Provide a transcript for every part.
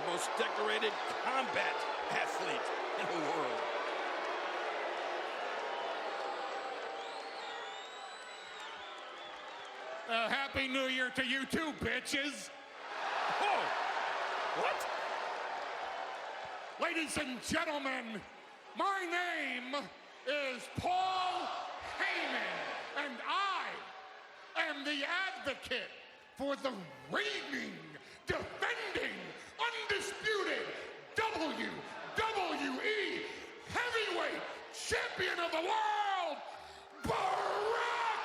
the most decorated combat athlete in the world. Uh, Happy New Year to you too, bitches. Oh! What? Ladies and gentlemen, my name is Paul Heyman, and I am the advocate for the reigning, defending, undisputed WWE Heavyweight Champion of the World, Brock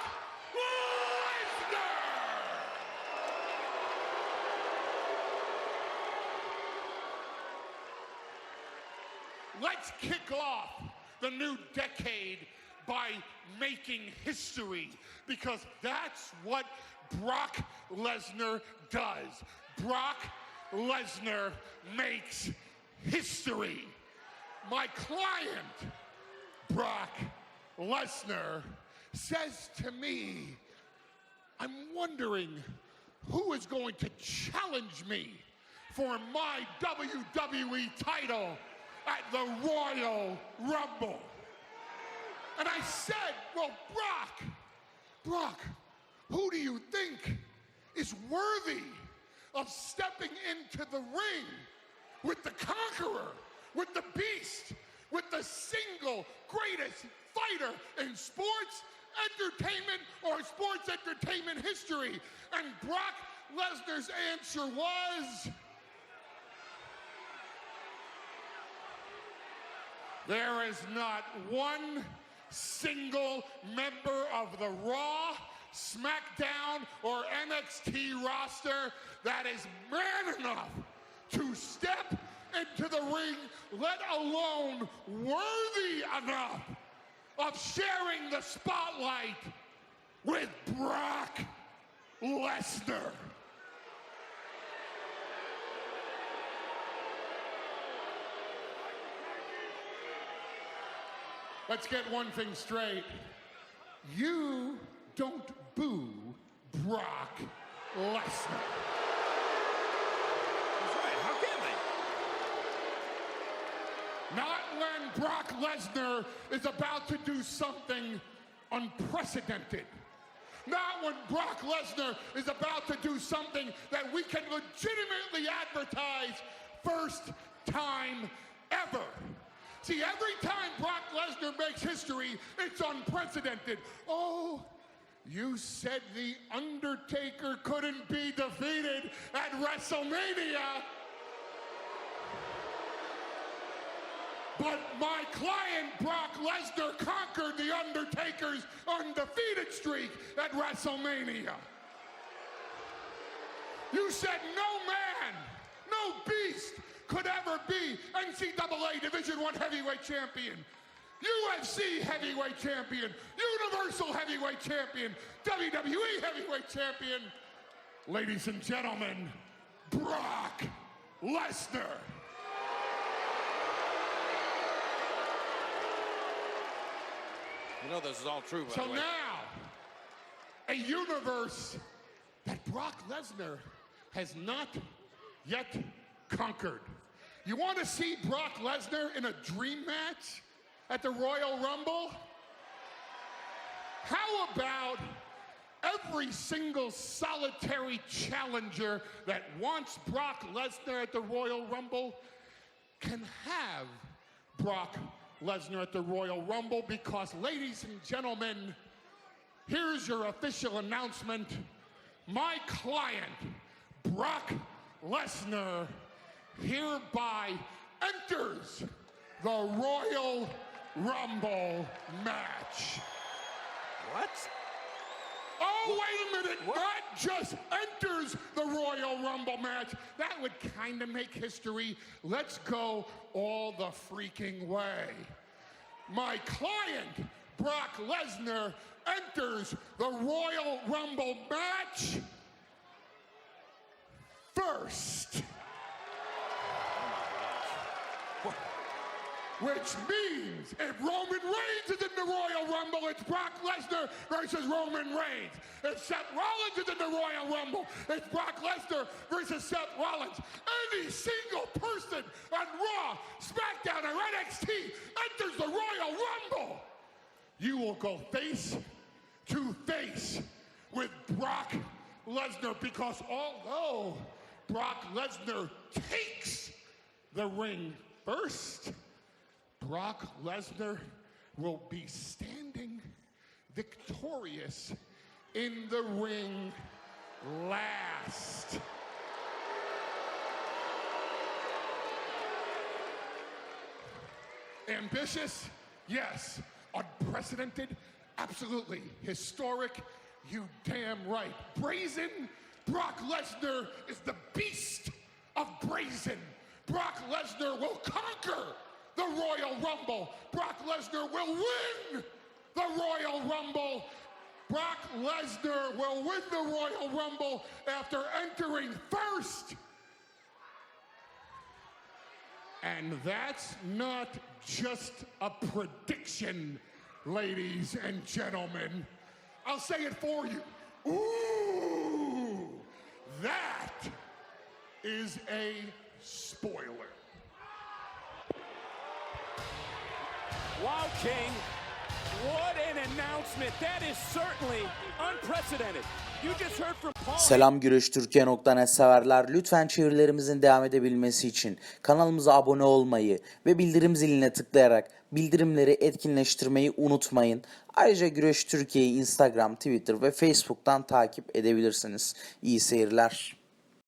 Lesnar! Let's kick off the new decade by making history because that's what Brock Lesnar does. Brock Lesnar makes history. My client, Brock Lesnar, says to me, I'm wondering who is going to challenge me for my WWE title at the Royal Rumble. And I said, Well, Brock, Brock, who do you think is worthy of stepping into the ring with the conqueror, with the beast, with the single greatest fighter in sports entertainment or sports entertainment history? And Brock Lesnar's answer was. There is not one single member of the Raw, SmackDown, or NXT roster that is man enough to step into the ring, let alone worthy enough of sharing the spotlight with Brock Lesnar. Let's get one thing straight. You don't boo Brock Lesnar. That's right. How can they? Not when Brock Lesnar is about to do something unprecedented. Not when Brock Lesnar is about to do something that we can legitimately advertise first time ever. See, every time Brock Lesnar makes history, it's unprecedented. Oh, you said The Undertaker couldn't be defeated at WrestleMania. But my client, Brock Lesnar, conquered The Undertaker's undefeated streak at WrestleMania. You said no man, no beast could ever be NCAA Division One heavyweight champion. UFC heavyweight champion, Universal heavyweight champion, WWE heavyweight champion. Ladies and gentlemen, Brock Lesnar. You know this is all true, So now, a universe that Brock Lesnar has not yet conquered. You want to see Brock Lesnar in a dream match at the Royal Rumble? How about every single solitary challenger that wants Brock Lesnar at the Royal Rumble can have Brock Lesnar at the Royal Rumble because, ladies and gentlemen, here's your official announcement. My client, Brock Lesnar, hereby enters the Royal Rumble match. What? Oh, wait a minute. Not just enters the Royal Rumble match. That would kind of make history. Let's go all the freaking way. My client, Brock Lesnar, enters the Royal Rumble match first. Which means if Roman Reigns is in the Royal Rumble, it's Brock Lesnar versus Roman Reigns. If Seth Rollins is in the Royal Rumble, it's Brock Lesnar versus Seth Rollins. Any single person on Raw, SmackDown, or NXT enters the Royal Rumble, you will go face to face with Brock Lesnar because although Brock Lesnar takes the ring first, Brock Lesnar will be standing victorious in the ring last. Ambitious? Yes. Unprecedented? Absolutely. Historic? You damn right. Brazen? Brock Lesnar is the beast of brazen. Brock Lesnar will conquer the Royal Rumble. Brock Lesnar will win the Royal Rumble. Brock Lesnar will win the Royal Rumble after entering first. And that's not just a prediction, ladies and gentlemen. I'll say it for you. Ooh, that is a spoiler. Wow, King. What an announcement. That is certainly unprecedented. You just heard from Paul. Selam Güreş Türkiye.net severler. Lütfen çevirilerimizin devam edebilmesi için kanalımıza abone olmayı ve bildirim ziline tıklayarak bildirimleri etkinleştirmeyi unutmayın. Ayrıca Güreş Türkiye'yi Instagram, Twitter ve Facebook'tan takip edebilirsiniz. İyi seyirler.